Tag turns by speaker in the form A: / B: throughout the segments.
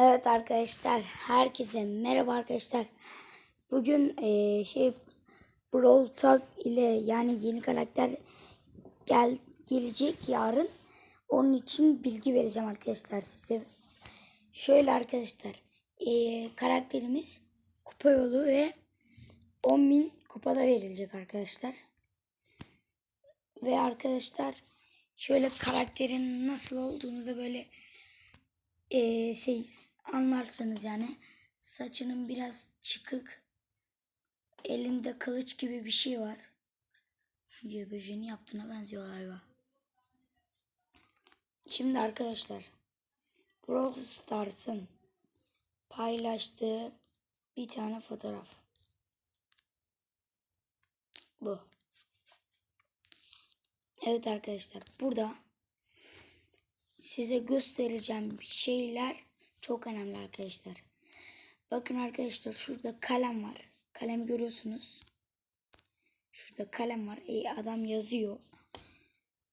A: Evet arkadaşlar, herkese merhaba arkadaşlar. Bugün eee, şey Brawl Talk ile yani yeni karakter gel gelecek yarın. Onun için bilgi vereceğim arkadaşlar size. Şöyle arkadaşlar, eee, karakterimiz kupa yolu ve 10.000 kupada verilecek arkadaşlar. Ve arkadaşlar şöyle karakterin nasıl olduğunu da böyle eee, şey anlarsınız yani. Saçının biraz çıkık. Elinde kılıç gibi bir şey var. Göbeceğini yaptığına benziyor galiba. Şimdi arkadaşlar. Brawl Stars'ın paylaştığı bir tane fotoğraf. Bu. Evet arkadaşlar burada size göstereceğim şeyler çok önemli arkadaşlar. Bakın arkadaşlar şurada kalem var. Kalemi görüyorsunuz. Şurada kalem var. E, adam yazıyor.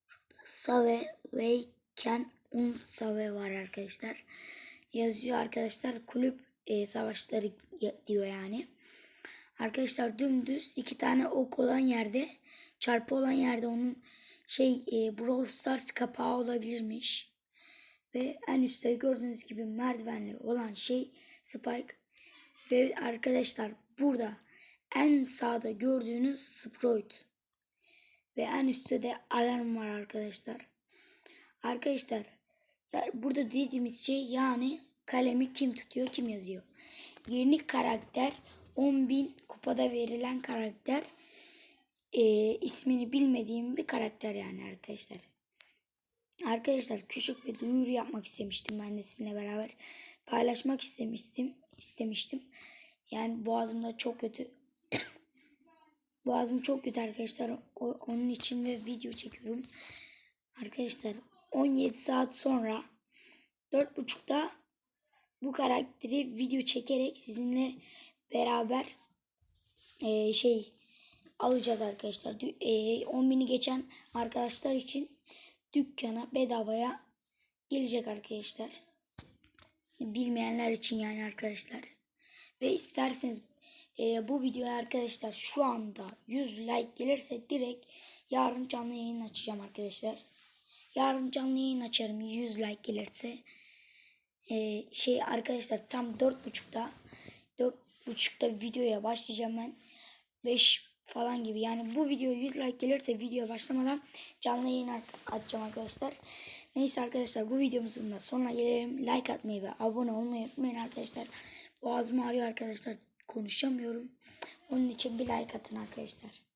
A: Şurada Save ve Ken Un Save var arkadaşlar. Yazıyor arkadaşlar. Kulüp e, savaşları diyor yani. Arkadaşlar dümdüz iki tane ok olan yerde çarpı olan yerde onun şey e, Brawl Stars kapağı olabilirmiş. Ve en üstte gördüğünüz gibi merdivenli olan şey Spike. Ve arkadaşlar burada en sağda gördüğünüz Sprite. Ve en üstte de alarm var arkadaşlar. Arkadaşlar burada dediğimiz şey yani kalemi kim tutuyor kim yazıyor. Yeni karakter 10.000 kupada verilen karakter e, ismini bilmediğim bir karakter yani arkadaşlar. Arkadaşlar küçük bir duyuru yapmak istemiştim ben de sizinle beraber. Paylaşmak istemiştim. istemiştim. Yani boğazımda çok kötü. Boğazım çok kötü arkadaşlar. O, onun için ve video çekiyorum. Arkadaşlar 17 saat sonra 4.30'da bu karakteri video çekerek sizinle beraber eee, şey alacağız arkadaşlar. Dü- eee, 10 bini geçen arkadaşlar için dükkana bedavaya gelecek arkadaşlar. Bilmeyenler için yani arkadaşlar. Ve isterseniz eee, bu videoya arkadaşlar şu anda 100 like gelirse direkt yarın canlı yayın açacağım arkadaşlar. Yarın canlı yayın açarım 100 like gelirse. Ee, şey arkadaşlar tam dört buçukta dört buçukta videoya başlayacağım ben. 5 falan gibi. Yani bu video 100 like gelirse videoya başlamadan canlı yayın aç- açacağım arkadaşlar. Neyse arkadaşlar bu videomuzun da sonuna gelelim. Like atmayı ve abone olmayı unutmayın arkadaşlar. Boğazım ağrıyor arkadaşlar. Konuşamıyorum. Onun için bir like atın arkadaşlar.